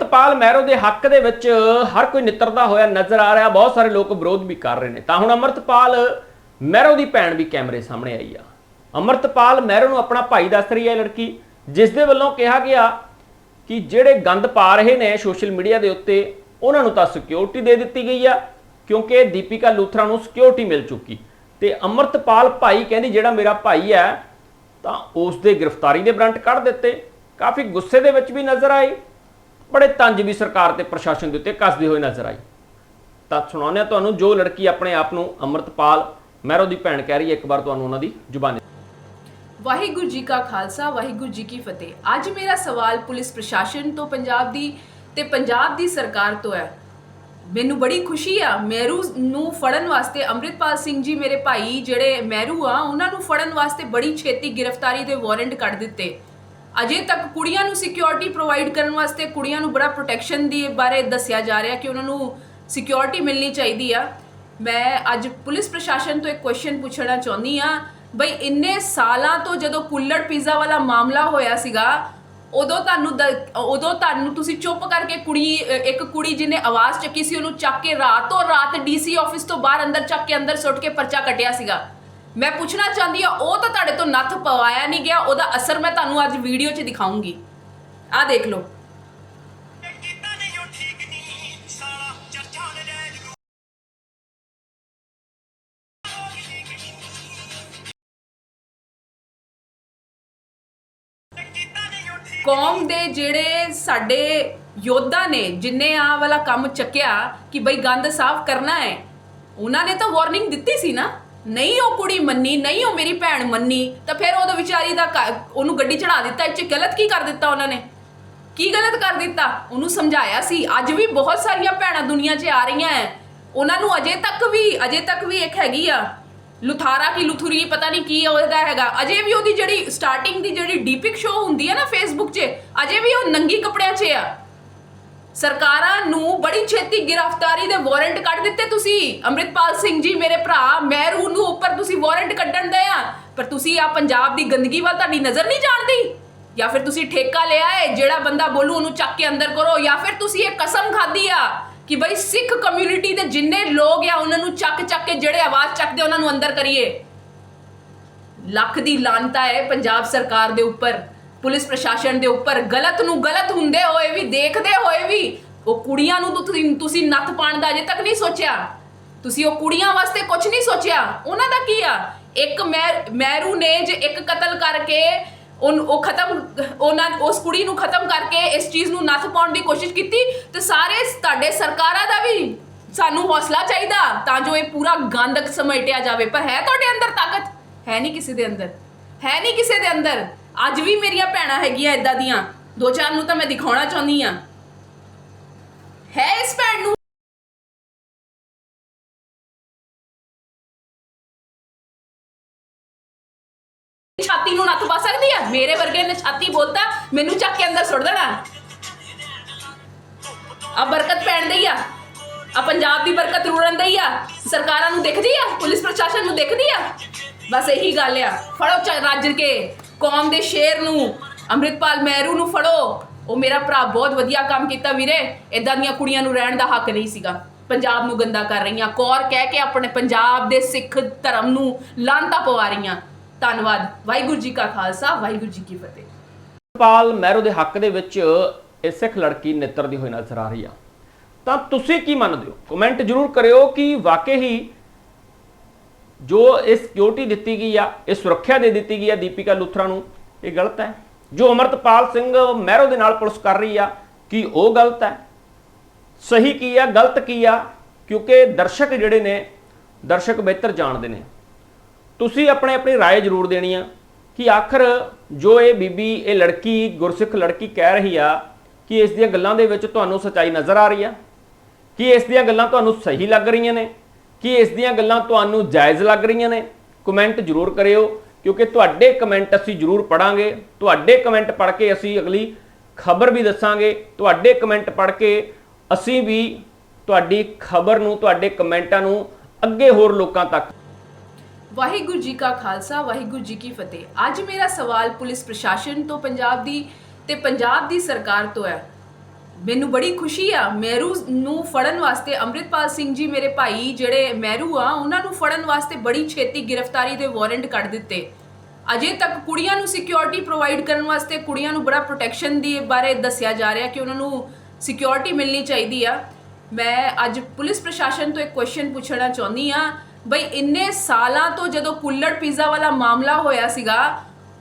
ਸਤਪਾਲ ਮਹਿਰੋ ਦੇ ਹੱਕ ਦੇ ਵਿੱਚ ਹਰ ਕੋਈ ਨਿੱਤਰਦਾ ਹੋਇਆ ਨਜ਼ਰ ਆ ਰਿਹਾ। ਬਹੁਤ ਸਾਰੇ ਲੋਕ ਵਿਰੋਧ ਵੀ ਕਰ ਰਹੇ ਨੇ। ਤਾਂ ਹੁਣ ਅਮਰਤਪਾਲ ਮਹਿਰੋ ਦੀ ਭੈਣ ਵੀ ਕੈਮਰੇ ਸਾਹਮਣੇ ਆਈ ਆ। ਅਮਰਤਪਾਲ ਮਹਿਰੋ ਨੂੰ ਆਪਣਾ ਭਾਈ ਦੱਸ ਰਹੀ ਹੈ ਲੜਕੀ, ਜਿਸ ਦੇ ਵੱਲੋਂ ਕਿਹਾ ਗਿਆ ਕਿ ਜਿਹੜੇ ਗੰਦ ਪਾ ਰਹੇ ਨੇ ਸੋਸ਼ਲ ਮੀਡੀਆ ਦੇ ਉੱਤੇ, ਉਹਨਾਂ ਨੂੰ ਤਾਂ ਸਿਕਿਉਰਿਟੀ ਦੇ ਦਿੱਤੀ ਗਈ ਆ, ਕਿਉਂਕਿ ਦੀਪਿਕਾ ਲੂਥਰਾ ਨੂੰ ਸਿਕਿਉਰਿਟੀ ਮਿਲ ਚੁੱਕੀ। ਤੇ ਅਮਰਤਪਾਲ ਭਾਈ ਕਹਿੰਦੀ, ਜਿਹੜਾ ਮੇਰਾ ਭਾਈ ਹੈ, ਤਾਂ ਉਸ ਦੇ ਗ੍ਰਿਫਤਾਰੀ ਦੇ ਬਰੰਟ ਕੱਢ ਦਿੱਤੇ। ਕਾਫੀ ਗੁੱਸੇ ਦੇ ਵਿੱਚ ਵੀ ਨਜ਼ਰ ਆਈ। ਬੜੇ ਤੰਜ ਵੀ ਸਰਕਾਰ ਤੇ ਪ੍ਰਸ਼ਾਸਨ ਦੇ ਉੱਤੇ ਕੱਸਦੇ ਹੋਏ ਨਜ਼ਰ ਆਈ। ਤਾਂ ਸੁਣਾਉਂਦੇ ਹਾਂ ਤੁਹਾਨੂੰ, ਜੋ ਲੜਕੀ ਆਪਣੇ ਆਪ ਨੂੰ ਅਮਰਤਪਾਲ ਮਹਿਰੋ ਦੀ ਭੈਣ ਕਹਿ ਰਹੀ ਹੈ, ਇੱਕ ਵਾਰ ਤੁਹਾਨੂੰ ਉਹਨਾਂ ਦੀ ਜ਼ੁਬਾਨੀ। ਵਾਹਿਗੁਰੂ ਜੀ ਕਾ ਖਾਲਸਾ, ਵਾਹਿਗੁਰੂ ਜੀ ਕੀ ਫਤਿਹ। ਅੱਜ ਮੇਰਾ ਸਵਾਲ ਪੁਲਿਸ ਪ੍ਰਸ਼ਾਸਨ ਤੋਂ ਪੰਜਾਬ ਦੀ ਤੇ ਪੰਜਾਬ ਦੀ ਸਰਕਾਰ ਤੋਂ ਹੈ। ਮੈਨੂੰ ਬੜੀ ਖੁਸ਼ੀ ਆ, ਮਹਿਰੂ ਨੂੰ ਫੜਨ ਵਾਸਤੇ ਅੰਮ੍ਰਿਤਪਾਲ ਸਿੰਘ ਜੀ ਮੇਰੇ ਭਾਈ ਜਿਹੜੇ ਮਹਿਰੂ ਆ, ਉਹਨਾਂ ਨੂੰ ਫੜਨ ਵਾਸਤੇ ਬੜੀ ਛੇਤੀ ਗ੍ਰਿਫਤਾਰੀ ਦੇ ਵਾਰੰਟ ਕੱਢ ਦਿੱਤੇ। ਅਜੇ ਤੱਕ ਕੁੜੀਆਂ ਨੂੰ ਸਿਕਿਉਰਿਟੀ ਪ੍ਰੋਵਾਈਡ ਕਰਨ ਵਾਸਤੇ ਕੁੜੀਆਂ ਨੂੰ ਬੜਾ ਪ੍ਰੋਟੈਕਸ਼ਨ ਦੀ ਬਾਰੇ ਦੱਸਿਆ ਜਾ ਰਿਹਾ ਕਿ ਉਹਨਾਂ ਨੂੰ ਸਿਕਿਉਰਿਟੀ ਮਿਲਣੀ ਚਾਹੀਦੀ ਆ। ਮੈਂ ਅੱਜ ਪੁਲਿਸ ਪ੍ਰਸ਼ਾਸਨ ਤੋਂ ਇੱਕ ਕੁਐਸਚਨ ਪੁੱਛਣਾ ਚਾਹੁੰਦੀ ਆ, ਬਈ ਇੰਨੇ ਸਾਲਾਂ ਤੋਂ ਜਦੋਂ ਕੁੱਲੜ ਪੀਜ਼ਾ ਵਾਲਾ ਮਾਮਲਾ ਹੋਇਆ ਸੀਗਾ, ਉਦੋਂ ਤੁਹਾਨੂੰ ਦ- ਉਦੋਂ ਤੁਹਾਨੂੰ ਤੁਸੀਂ ਚੁੱਪ ਕਰਕੇ ਕੁੜੀ, ਇੱਕ ਕੁੜੀ ਜਿਹਨੇ ਆਵਾਜ਼ ਚੱਕੀ ਸੀ, ਉਹਨੂੰ ਚੱਕ ਕੇ ਰਾਤੋਂ ਰਾਤ ਡੀਸੀ ਆਫਿਸ ਤੋਂ ਬਾਹਰ ਅੰਦਰ ਚੱਕ ਕੇ ਅੰਦਰ ਸੁੱਟ ਕੇ ਪਰਚਾ ਕੱਟਿਆ ਸੀਗਾ। ਮੈਂ ਪੁੱਛਣਾ ਚਾਹੁੰਦੀ ਆ ਉਹ ਤਾਂ ਤੁਹਾਡੇ ਤੋਂ ਨੱਥ ਪਵਾਇਆ ਨਹੀਂ ਗਿਆ, ਉਹਦਾ ਅਸਰ ਮੈਂ ਤੁਹਾਨੂੰ ਅੱਜ ਵੀਡੀਓ 'ਚ ਦਿਖਾਉਂਗੀ। ਆਹ ਦੇਖ ਲਓ। ਕੌਮ ਦੇ ਜਿਹੜੇ ਸਾਡੇ ਯੋਧਾ ਨੇ ਜਿਨਨੇ ਆ ਵਾਲਾ ਕੰਮ ਚੱਕਿਆ ਕਿ ਬਈ ਗੰਦ ਸਾਫ਼ ਕਰਨਾ ਹੈ, ਉਹਨਾਂ ਨੇ ਤਾਂ ਵਾਰਨਿੰਗ ਦਿੱਤੀ ਸੀ ਨਾ। ਨਹੀਂ ਉਹ ਕੁੜੀ ਮੰਨੀ, ਨਹੀਂ ਉਹ ਮੇਰੀ ਭੈਣ ਮੰਨੀ, ਤਾਂ ਫਿਰ ਉਹਦੇ ਵਿਚਾਰੀ ਦਾ ਘ- ਉਹਨੂੰ ਗੱਡੀ ਚੜਾ ਦਿੱਤਾ, ਇਹ ਚ ਗਲਤ ਕੀ ਕਰ ਦਿੱਤਾ ਉਹਨਾਂ ਨੇ? ਕੀ ਗਲਤ ਕਰ ਦਿੱਤਾ? ਉਹਨੂੰ ਸਮਝਾਇਆ ਸੀ, ਅੱਜ ਵੀ ਬਹੁਤ ਸਾਰੀਆਂ ਭੈਣਾਂ ਦੁਨੀਆ 'ਚ ਆ ਰਹੀਆਂ ਐ। ਉਹਨਾਂ ਨੂੰ ਅਜੇ ਤੱਕ ਵੀ, ਅਜੇ ਤੱਕ ਵੀ ਇੱਕ ਹੈਗੀ ਆ। ਲੁਥਾਰਾ ਕੀ ਲੁਥੁਰੀ, ਪਤਾ ਨਹੀਂ ਕੀ ਉਹਦਾ ਹੈਗਾ। ਅਜੇ ਵੀ ਉਹਦੀ ਜਿਹੜੀ ਸਟਾਰਟਿੰਗ ਦੀ ਜਿਹੜੀ ਡੀਪਿਕ ਸ਼ੋ ਹੁੰਦੀ ਹੈ ਨਾ ਫੇਸਬੁੱਕ 'ਚ, ਅਜੇ ਵੀ ਉਹ ਨੰਗੀ ਕੱਪੜਿਆਂ 'ਚ ਆ। ਸਰਕਾਰਾਂ ਨੂੰ ਬੜੀ ਛੇਤੀ ਗ੍ਰਿਫਤਾਰੀ ਦੇ ਵਾਰੰਟ ਕੱਢ ਦਿੱਤੇ ਤੁਸੀਂ। ਅੰਮ੍ਰਿਤਪਾਲ ਸਿੰਘ ਜੀ, ਮੇਰੇ ਭਰਾ ਮਹਿਰੂ ਨੂੰ ਉੱਪਰ ਤੁਸੀਂ ਵਾਰੰਟ ਕੱਢਣ ਦੇ ਆ। ਪਰ ਤੁਸੀਂ ਆ ਪੰਜਾਬ ਦੀ ਗੰਦਗੀ ਵੱਲ ਤੁਹਾਡੀ ਨਜ਼ਰ ਨਹੀਂ ਜਾਣਦੀ। ਜਾਂ ਫਿਰ ਤੁਸੀਂ ਠੇਕਾ ਲਿਆ ਹੈ ਜਿਹੜਾ ਬੰਦਾ ਬੋਲੂ ਉਹਨੂੰ ਚੱਕ ਕੇ ਅੰਦਰ ਕਰੋ, ਜਾਂ ਫਿਰ ਤੁਸੀਂ ਇਹ ਕਸਮ ਖਾਧੀ ਆ ਕਿ ਬਈ ਸਿੱਖ ਕਮਿਊਨਿਟੀ ਦੇ ਜਿੰਨੇ ਲੋਕ ਆ, ਉਹਨਾਂ ਨੂੰ ਚੱਕ ਚੱਕ ਕੇ ਜਿਹੜੇ ਆਵਾਜ਼ ਚੱਕਦੇ ਉਹਨਾਂ ਨੂੰ ਅੰਦਰ ਕਰੀਏ। ਲੱਖ ਦੀ ਲਾਨਤਾ ਹੈ ਪੰਜਾਬ ਸਰਕਾਰ ਦੇ ਉੱਪਰ। ਪੁਲਿਸ ਪ੍ਰਸ਼ਾਸਨ ਦੇ ਉੱਪਰ ਗਲਤ ਨੂੰ ਗਲਤ ਹੁੰਦੇ ਹੋਏ ਵੀ, ਦੇਖਦੇ ਹੋਏ ਵੀ, ਉਹ ਕੁੜੀਆਂ ਨੂੰ ਤੁਸੀਂ ਤੁਸੀਂ ਨੱਥ ਪਾਣ ਦਾ ਅਜੇ ਤੱਕ ਨਹੀਂ ਸੋਚਿਆ। ਤੁਸੀਂ ਉਹ ਕੁੜੀਆਂ ਵਾਸਤੇ ਕੁਝ ਨਹੀਂ ਸੋਚਿਆ। ਉਹਨਾਂ ਦਾ ਕੀ ਆ? ਇੱਕ ਮਹਿ- ਮਹਿਰੂ ਨੇ ਜੇ ਇੱਕ ਕਤਲ ਕਰਕੇ ਉਹਨ, ਉਹ ਖਤਮ, ਉਹਨਾਂ, ਉਸ ਕੁੜੀ ਨੂੰ ਖਤਮ ਕਰਕੇ ਇਸ ਚੀਜ਼ ਨੂੰ ਨੱਥ ਪਾਉਣ ਦੀ ਕੋਸ਼ਿਸ਼ ਕੀਤੀ, ਤੇ ਸਾਰੇ ਤੁਹਾਡੇ ਸਰਕਾਰਾਂ ਦਾ ਵੀ ਸਾਨੂੰ ਹੌਸਲਾ ਚਾਹੀਦਾ, ਤਾਂ ਜੋ ਇਹ ਪੂਰਾ ਗੰਦ ਸਮੇਟਿਆ ਜਾਵੇ। ਪਰ ਹੈ ਤੁਹਾਡੇ ਅੰਦਰ ਤਾਕਤ? ਹੈ ਨਹੀਂ ਕਿਸੇ ਦੇ ਅੰਦਰ। ਹੈ ਨਹੀਂ ਕਿਸੇ ਦੇ ਅੰਦਰ। ਅੱਜ ਵੀ ਮੇਰੀਆਂ ਭੈਣਾਂ ਹੈਗੀਆਂ ਇਦਾਂ ਦੀਆਂ। ਦੋ ਚਾਰ ਨੂੰ ਤਾਂ ਮੈਂ ਦਿਖਾਉਣਾ ਚਾਹੁੰਦੀ ਆ ਹੈ ਇਸ ਭੈਣ ਨੂੰ? ਛਾਤੀ ਨੂੰ ਨੱਥ ਪਾ ਸਕਦੀ ਆ? ਮੇਰੇ ਵਰਗੇ ਨੇ ਛਾਤੀ ਬੋਲਤਾ, ਮੈਨੂੰ ਚੱਕ ਕੇ ਅੰਦਰ ਸੁੱਟ ਦੇਣਾ। ਆ ਬਰਕਤ ਪੈਣ ਦਈ ਆ। ਆ ਪੰਜਾਬ ਦੀ ਬਰਕਤ ਰੁੜਨ ਦਈ ਆ। ਸਰਕਾਰਾਂ ਨੂੰ ਦਿਖਦੀ ਆ? ਪੁਲਿਸ ਪ੍ਰਸ਼ਾਸਨ ਨੂੰ ਦਿਖਦੀ ਆ? ਬਸ ਇਹੀ ਗੱਲ ਆ। ਫੜੋ ਚ ਰੱਜ ਕੇ। ਕੌਮ ਦੇ ਸ਼ੇਰ ਨੂੰ, ਅੰਮ੍ਰਿਤਪਾਲ ਮਹਿਰੂ ਨੂੰ ਫੜੋ। ਉਹ ਮੇਰਾ ਭਰਾ ਬਹੁਤ ਵਧੀਆ ਕੰਮ ਕੀਤਾ ਵੀਰੇ। ਇਦਾਂ ਦੀਆਂ ਕੁੜੀਆਂ ਨੂੰ ਰਹਿਣ ਦਾ ਹੱਕ ਨਹੀਂ ਸੀਗਾ। ਪੰਜਾਬ ਨੂੰ ਗੰਦਾ ਕਰ ਰਹੀਆਂ। ਕੌਰ ਕਹਿ ਕੇ ਆਪਣੇ ਪੰਜਾਬ ਦੇ ਸਿੱਖ ਧਰਮ ਨੂੰ ਲਾਂਤਾ ਪਵਾ ਰਹੀਆਂ। ਧੰਨਵਾਦ। ਵਾਹਿਗੁਰੂ ਜੀ ਕਾ ਖਾਲਸਾ, ਵਾਹਿਗੁਰੂ ਜੀ ਕੀ ਫਤਿਹ। ਅਮਰਤਪਾਲ ਮਹਿਰੂ ਦੇ ਹੱਕ ਦੇ ਵਿੱਚ ਇਹ ਸਿੱਖ ਲੜਕੀ ਨਿੱਤਰਦੀ ਹੋਈ ਨਜ਼ਰ ਆ ਰਹੀ ਆ। ਤਾਂ ਤੁਸੀਂ ਕੀ ਮੰਨਦੇ ਹੋ? ਕਮੈਂਟ ਜ਼ਰੂਰ ਕਰਿਓ ਕਿ ਵਾਕਈ ਹੀ ਜੋ ਇਹ ਸਿਕਿਉਰਿਟੀ ਦਿੱਤੀ ਗਈ ਆ ਇਹ ਸੁਰੱਖਿਆ ਦੇ ਦਿੱਤੀ ਗਈ ਆ ਦੀਪਿਕਾ ਲੁਥਰਾ ਨੂੰ ਇਹ ਗਲਤ ਹੈ ਜੋ ਅਮਰਤਪਾਲ ਸਿੰਘ ਮਹਿਰੋ ਦੇ ਨਾਲ ਪੁਲਿਸ ਕਰ ਰਹੀ ਆ ਕੀ ਉਹ ਗਲਤ ਹੈ ਸਹੀ ਕੀ ਆ ਗਲਤ ਕੀ ਆ ਕਿਉਂਕਿ ਦਰਸ਼ਕ ਜਿਹੜੇ ਨੇ ਦਰਸ਼ਕ ਬਿਹਤਰ ਜਾਣਦੇ ਨੇ ਤੁਸੀਂ ਆਪਣੇ ਆਪਣੀ رائے ਜ਼ਰੂਰ ਦੇਣੀ ਆ ਕਿ ਆਖਰ ਜੋ ਇਹ ਬੀਬੀ ਇਹ ਲੜਕੀ ਗੁਰਸਿੱਖ ਲੜਕੀ ਕਹਿ ਰਹੀ ਆ ਕਿ ਇਸ ਦੀਆਂ ਗੱਲਾਂ ਦੇ ਵਿੱਚ ਤੁਹਾਨੂੰ ਸੱਚਾਈ ਨਜ਼ਰ ਆ ਰਹੀ ਆ ਕਿ ਇਸ ਦੀਆਂ ਗੱਲਾਂ ਤੁਹਾਨੂੰ ਸਹੀ ਲੱਗ ਰਹੀਆਂ ਨੇ ਕਿ ਇਸ ਦੀਆਂ ਗੱਲਾਂ ਤੁਹਾਨੂੰ ਜਾਇਜ਼ ਲੱਗ ਰਹੀਆਂ ਨੇ? ਕਮੈਂਟ ਜ਼ਰੂਰ ਕਰਿਓ, ਕਿਉਂਕਿ ਤੁਹਾਡੇ ਕਮੈਂਟ ਅਸੀਂ ਜ਼ਰੂਰ ਪੜਾਂਗੇ ਤੁਹਾਡੇ ਕਮੈਂਟ ਪੜ੍ਹ ਕੇ ਅਸੀਂ ਅਗਲੀ ਖਬਰ ਵੀ ਦੱਸਾਂਗੇ। ਤੁਹਾਡੇ ਕਮੈਂਟ ਪੜ੍ਹ ਕੇ ਅਸੀਂ ਵੀ ਤੁਹਾਡੀ ਖਬਰ ਨੂੰ, ਤੁਹਾਡੇ ਕਮੈਂਟਾਂ ਨੂੰ ਅੱਗੇ ਹੋਰ ਲੋਕਾਂ ਤੱਕ। ਵਾਹਿਗੁਰੂ ਜੀ ਕਾ ਖਾਲਸਾ, ਵਾਹਿਗੁਰੂ ਜੀ ਕੀ ਫਤਿਹ। ਅੱਜ ਮੇਰਾ ਸਵਾਲ ਪੁਲਿਸ ਪ੍ਰਸ਼ਾਸਨ ਤੋਂ, ਪੰਜਾਬ ਦੀ ਤੇ ਪੰਜਾਬ ਦੀ ਸਰਕਾਰ ਤੋਂ ਹੈ। ਮੈਨੂੰ ਬੜੀ ਖੁਸ਼ੀ ਆ, ਮਹਿਰੂ ਨੂੰ ਫੜਨ ਵਾਸਤੇ ਅੰਮ੍ਰਿਤਪਾਲ ਸਿੰਘ ਜੀ ਮੇਰੇ ਭਾਈ ਜਿਹੜੇ ਮਹਿਰੂ ਆ, ਉਹਨਾਂ ਨੂੰ ਫੜਨ ਵਾਸਤੇ ਬੜੀ ਛੇਤੀ ਗ੍ਰਿਫਤਾਰੀ ਦੇ ਵਾਰੰਟ ਕੱਢ ਦਿੱਤੇ। ਅਜੇ ਤੱਕ ਕੁੜੀਆਂ ਨੂੰ ਸਿਕਿਉਰਿਟੀ ਪ੍ਰੋਵਾਈਡ ਕਰਨ ਵਾਸਤੇ ਕੁੜੀਆਂ ਨੂੰ ਬੜਾ ਪ੍ਰੋਟੈਕਸ਼ਨ ਦੀ ਬਾਰੇ ਦੱਸਿਆ ਜਾ ਰਿਹਾ ਕਿ ਉਹਨਾਂ ਨੂੰ ਸਿਕਿਉਰਿਟੀ ਮਿਲਣੀ ਚਾਹੀਦੀ ਆ। ਮੈਂ ਅੱਜ ਪੁਲਿਸ ਪ੍ਰਸ਼ਾਸਨ ਤੋਂ ਇੱਕ ਕੁਐਸਚਨ ਪੁੱਛਣਾ ਚਾਹੁੰਦੀ ਆ, ਬਈ ਇੰਨੇ ਸਾਲਾਂ ਤੋਂ ਜਦੋਂ ਕੁੱਲੜ ਪੀਜ਼ਾ ਵਾਲਾ ਮਾਮਲਾ ਹੋਇਆ ਸੀਗਾ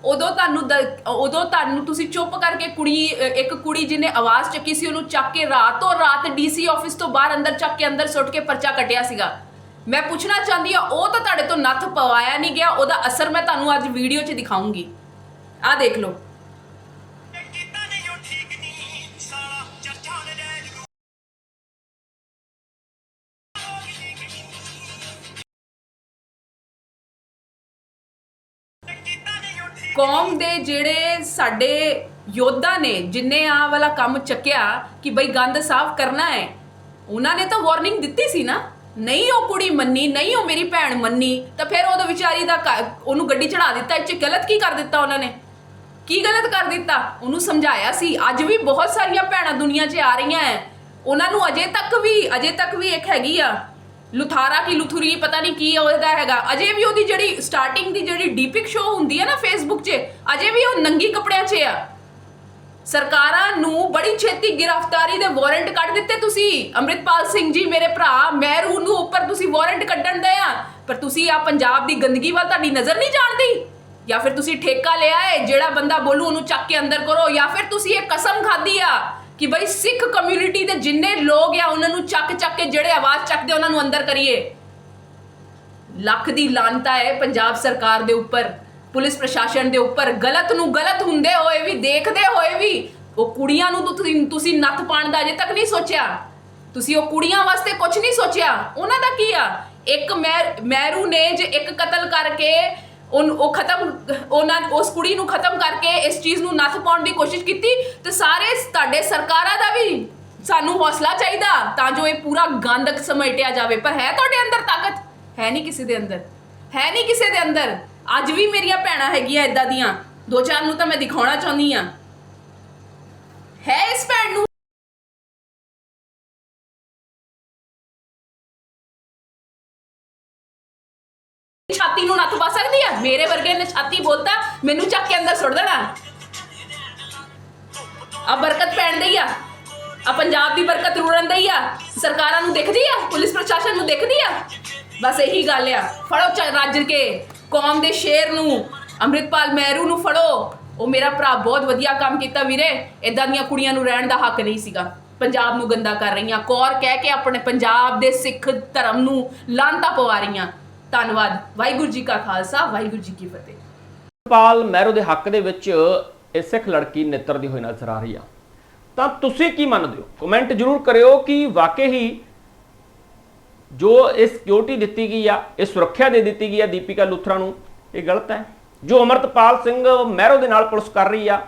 ਉਦੋਂ ਤੁਹਾਨੂੰ ਦ- ਉਦੋਂ ਤੁਹਾਨੂੰ ਤੁਸੀਂ ਚੁੱਪ ਕਰਕੇ ਕੁੜੀ ਇੱਕ ਕੁੜੀ ਜਿਹਨੇ ਆਵਾਜ਼ ਚੱਕੀ ਸੀ, ਉਹਨੂੰ ਚੱਕ ਕੇ ਰਾਤੋਂ ਰਾਤ ਡੀਸੀ ਆਫਿਸ ਤੋਂ ਬਾਹਰ ਅੰਦਰ ਚੱਕ ਕੇ ਅੰਦਰ ਸੁੱਟ ਕੇ ਪਰਚਾ ਕੱਟਿਆ ਸੀਗਾ। ਮੈਂ ਪੁੱਛਣਾ ਚਾਹੁੰਦੀ ਆ ਉਹ ਤਾਂ ਤੁਹਾਡੇ ਤੋਂ ਨੱਥ ਪਵਾਇਆ ਨਹੀਂ ਗਿਆ, ਉਹਦਾ ਅਸਰ ਮੈਂ ਤੁਹਾਨੂੰ ਅੱਜ ਵੀਡੀਓ 'ਚ ਦਿਖਾਉਂਗੀ। ਆਹ ਦੇਖ ਲਓ। ਕੌਮ ਦੇ ਜਿਹੜੇ ਸਾਡੇ ਯੋਧਾ ਨੇ ਜਿਨਨੇ ਆ ਵਾਲਾ ਕੰਮ ਚੱਕਿਆ ਕਿ ਬਈ ਗੰਦ ਸਾਫ਼ ਕਰਨਾ ਹੈ, ਉਹਨਾਂ ਨੇ ਤਾਂ ਵਾਰਨਿੰਗ ਦਿੱਤੀ ਸੀ ਨਾ। ਨਹੀਂ ਉਹ ਕੁੜੀ ਮੰਨੀ, ਨਹੀਂ ਉਹ ਮੇਰੀ ਭੈਣ ਮੰਨੀ, ਤਾਂ ਫਿਰ ਉਹਦੇ ਵਿਚਾਰੀ ਦਾ ਘ- ਉਹਨੂੰ ਗੱਡੀ ਚੜਾ ਦਿੱਤਾ, ਇਹ ਚ ਗਲਤ ਕੀ ਕਰ ਦਿੱਤਾ ਉਹਨਾਂ ਨੇ? ਕੀ ਗਲਤ ਕਰ ਦਿੱਤਾ? ਉਹਨੂੰ ਸਮਝਾਇਆ ਸੀ, ਅੱਜ ਵੀ ਬਹੁਤ ਸਾਰੀਆਂ ਭੈਣਾਂ ਦੁਨੀਆ 'ਚ ਆ ਰਹੀਆਂ ਐ। ਉਹਨਾਂ ਨੂੰ ਅਜੇ ਤੱਕ ਵੀ, ਅਜੇ ਤੱਕ ਵੀ ਇੱਕ ਹੈਗੀ ਆ। ਲੁਥਾਰਾ ਕੀ, ਲੁਥੁਰੀ ਪਤਾ ਨਹੀਂ ਕੀ ਉਹਦਾ ਹੈਗਾ। ਅਜੇ ਵੀ ਉਹਦੀ ਜਿਹੜੀ ਸਟਾਰਟਿੰਗ ਦੀ ਜਿਹੜੀ ਡੀਪਿਕ ਸ਼ੋ ਹੁੰਦੀ ਹੈ ਨਾ ਫੇਸਬੁੱਕ 'ਚ, ਅਜੇ ਵੀ ਉਹ ਨੰਗੀ ਕੱਪੜਿਆਂ 'ਚ ਆ। ਸਰਕਾਰਾਂ ਨੂੰ ਬੜੀ ਛੇਤੀ ਗ੍ਰਿਫਤਾਰੀ ਦੇ ਵਾਰੰਟ ਕੱਢ ਦਿੱਤੇ ਤੁਸੀਂ। ਅੰਮ੍ਰਿਤਪਾਲ ਸਿੰਘ ਜੀ ਮੇਰੇ ਭਰਾ ਮਹਿਰੂ ਨੂੰ ਉੱਪਰ ਤੁਸੀਂ ਵਾਰੰਟ ਕੱਢਣ ਦੇ ਆ। ਪਰ ਤੁਸੀਂ ਆ ਪੰਜਾਬ ਦੀ ਗੰਦਗੀ ਵੱਲ ਤੁਹਾਡੀ ਨਜ਼ਰ ਨਹੀਂ ਜਾਣਦੀ? ਜਾਂ ਫਿਰ ਤੁਸੀਂ ਠੇਕਾ ਲਿਆ ਹੈ ਜਿਹੜਾ ਬੰਦਾ ਬੋਲੂ ਉਹਨੂੰ ਚੱਕ ਕੇ ਅੰਦਰ ਕਰੋ, ਜਾਂ ਫਿਰ ਤੁਸੀਂ ਇਹ ਕਸਮ ਖਾਧੀ ਆ। ਕਿ ਬਈ ਸਿੱਖ ਕਮਿਊਨਿਟੀ ਦੇ ਜਿੰਨੇ ਲੋਕ ਆ, ਉਹਨਾਂ ਨੂੰ ਚੱਕ ਚੱਕ ਕੇ ਜਿਹੜੇ ਆਵਾਜ਼ ਚੱਕਦੇ ਉਹਨਾਂ ਨੂੰ ਅੰਦਰ ਕਰੀਏ। ਲੱਖ ਦੀ ਲਾਨਤਾ ਹੈ ਪੰਜਾਬ ਸਰਕਾਰ ਦੇ ਉੱਪਰ, ਪੁਲਿਸ ਪ੍ਰਸ਼ਾਸਨ ਦੇ ਉੱਪਰ। ਗਲਤ ਨੂੰ ਗਲਤ ਹੁੰਦੇ ਹੋਏ ਵੀ, ਦੇਖਦੇ ਹੋਏ ਵੀ, ਉਹ ਕੁੜੀਆਂ ਨੂੰ ਤੁਸੀਂ ਤੁਸੀਂ ਨੱਥ ਪਾਣ ਦਾ ਅਜੇ ਤੱਕ ਨਹੀਂ ਸੋਚਿਆ। ਤੁਸੀਂ ਉਹ ਕੁੜੀਆਂ ਵਾਸਤੇ ਕੁਝ ਨਹੀਂ ਸੋਚਿਆ। ਉਹਨਾਂ ਦਾ ਕੀ ਆ? ਇੱਕ ਮਹਿ- ਮਹਿਰੂ ਨੇ ਜੇ ਇੱਕ ਕਤਲ ਕਰਕੇ ਉਹਨ ਉਹ ਖਤਮ ਉਹਨਾਂ ਉਸ ਕੁੜੀ ਨੂੰ ਖਤਮ ਕਰਕੇ ਇਸ ਚੀਜ਼ ਨੂੰ ਨੱਥ ਪਾਉਣ ਦੀ ਕੋਸ਼ਿਸ਼ ਕੀਤੀ ਤੇ ਸਾਰੇ ਤੁਹਾਡੇ ਸਰਕਾਰਾਂ ਦਾ ਵੀ ਸਾਨੂੰ ਹੌਸਲਾ ਚਾਹੀਦਾ ਤਾਂ ਜੋ ਇਹ ਪੂਰਾ ਗੰਦ ਸਮੇਟਿਆ ਜਾਵੇ। ਪਰ ਹੈ ਤੁਹਾਡੇ ਅੰਦਰ ਤਾਕਤ? ਹੈ ਨਹੀਂ ਕਿਸੇ ਦੇ ਅੰਦਰ। ਹੈ ਨਹੀਂ ਕਿਸੇ ਦੇ ਅੰਦਰ। ਅੱਜ ਵੀ ਮੇਰੀਆਂ ਭੈਣਾਂ ਹੈਗੀਆਂ ਇਦਾਂ ਦੀਆਂ। ਦੋ ਚਾਰ ਨੂੰ ਤਾਂ ਮੈਂ ਦਿਖਾਉਣਾ ਚਾਹੁੰਦੀ ਆ ਹੈ ਇਸ ਭੈਣ ਨੂੰ ਛਾਤੀ ਨੂੰ ਨੱਥ ਪਾ ਸਕਦੀ ਆ? ਮੇਰੇ ਵਰਗੇ ਨੇ ਛਾਤੀ ਬੋਲਤਾ, ਮੈਨੂੰ ਚੱਕ ਕੇ ਅੰਦਰ ਸੁੱਟ ਦੇਣਾ। ਆ ਬਰਕਤ ਪੈਣ ਦਈ ਆ। ਆ ਪੰਜਾਬ ਦੀ ਬਰਕਤ ਰੁੜਨ ਦਈ ਆ। ਸਰਕਾਰਾਂ ਨੂੰ ਦਿਖਦੀ ਆ? ਪੁਲਿਸ ਪ੍ਰਸ਼ਾਸਨ ਨੂੰ ਦਿਖਦੀ ਆ? ਬਸ ਇਹੀ ਗੱਲ ਆ। ਫੜੋ ਚ- ਕੇ। ਕੌਮ ਦੇ ਸ਼ੇਰ ਨੂੰ, ਅੰਮ੍ਰਿਤਪਾਲ ਮਹਿਰੂ ਨੂੰ ਫੜੋ। ਉਹ ਮੇਰਾ ਭਰਾ ਬਹੁਤ ਵਧੀਆ ਕੰਮ ਕੀਤਾ ਵੀਰੇ। ਇਦਾਂ ਦੀਆਂ ਕੁੜੀਆਂ ਨੂੰ ਰਹਿਣ ਦਾ ਹੱਕ ਨਹੀਂ ਸੀਗਾ। ਪੰਜਾਬ ਨੂੰ ਗੰਦਾ ਕਰ ਰਹੀਆਂ। ਕੌਰ ਕਹਿ ਕੇ ਆਪਣੇ ਪੰਜਾਬ ਦੇ ਸਿੱਖ ਧਰਮ ਨੂੰ ਲਾਂਤਾ ਪਵਾ ਰਹੀਆਂ। ਧੰਨਵਾਦ। ਵਾਹਿਗੁਰੂ ਜੀ ਕਾ ਖਾਲਸਾ, ਵਾਹਿਗੁਰੂ ਜੀ ਕੀ ਫਤਿਹ। ਪਾਲ ਮਹਿਰੋ ਦੇ ਹੱਕ ਦੇ ਵਿੱਚ ਇਹ ਸਿੱਖ ਲੜਕੀ ਨਿੱਤਰਦੀ ਹੋਈ ਨਜ਼ਰ ਆ ਰਹੀ ਆ। ਤਾਂ ਤੁਸੀਂ ਕੀ ਮੰਨਦੇ ਹੋ? ਕਮੈਂਟ ਜਰੂਰ ਕਰਿਓ ਕਿ ਵਾਕਈ ਹੀ ਜੋ ਇਹ ਸਿਕਿਉਰਿਟੀ ਦਿੱਤੀ ਗਈ ਆ, ਇਹ ਸੁਰੱਖਿਆ ਦੇ ਦਿੱਤੀ ਗਈ ਆ ਦੀਪਿਕਾ ਲੂਥਰਾ ਨੂੰ, ਇਹ ਗਲਤ ਹੈ। ਜੋ ਅਮਰਤਪਾਲ ਸਿੰਘ ਮਹਿਰੋ ਦੇ ਨਾਲ ਪੁਲਿਸ ਕਰ ਰਹੀ ਆ